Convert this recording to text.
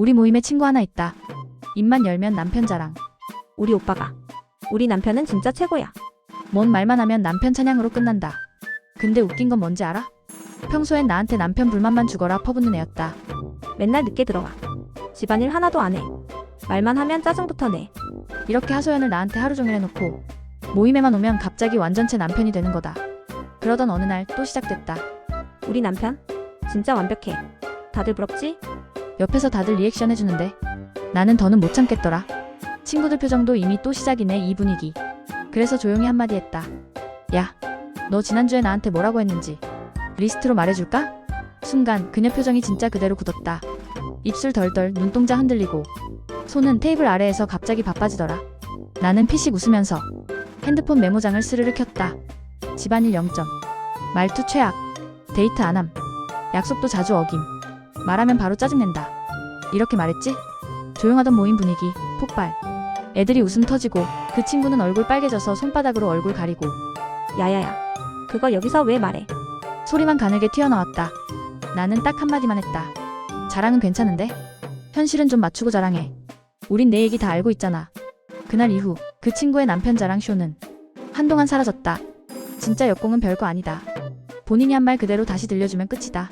우리 모임에 친구 하나 있다. 입만 열면 남편 자랑. 우리 오빠가. 우리 남편은 진짜 최고야. 뭔 말만 하면 남편 찬양으로 끝난다. 근데 웃긴 건 뭔지 알아? 평소엔 나한테 남편 불만만 주거라 퍼붓는 애였다. 맨날 늦게 들어와. 집안일 하나도 안 해. 말만 하면 짜증부터 내. 이렇게 하소연을 나한테 하루 종일 해놓고 모임에만 오면 갑자기 완전체 남편이 되는 거다. 그러던 어느 날 또 시작됐다. 우리 남편? 진짜 완벽해. 다들 부럽지? 옆에서 다들 리액션 해주는데 나는 더는 못 참겠더라. 친구들 표정도 이미 또 시작이네 이 분위기. 그래서 조용히 한마디 했다. 야, 너 지난주에 나한테 뭐라고 했는지 리스트로 말해줄까? 순간 그녀 표정이 진짜 그대로 굳었다. 입술 덜덜 눈동자 흔들리고 손은 테이블 아래에서 갑자기 바빠지더라. 나는 피식 웃으면서 핸드폰 메모장을 스르르 켰다. 집안일 0점. 말투 최악. 데이트 안함. 약속도 자주 어김. 말하면 바로 짜증낸다. 이렇게 말했지? 조용하던 모임 분위기 폭발. 애들이 웃음 터지고 그 친구는 얼굴 빨개져서 손바닥으로 얼굴 가리고 야야야. 그거 여기서 왜 말해? 소리만 가늘게 튀어나왔다. 나는 딱 한마디만 했다. 자랑은 괜찮은데? 현실은 좀 맞추고 자랑해. 우린 내 얘기 다 알고 있잖아. 그날 이후 그 친구의 남편 자랑 쇼는 한동안 사라졌다. 진짜 역공은 별거 아니다. 본인이 한 말 그대로 다시 들려주면 끝이다.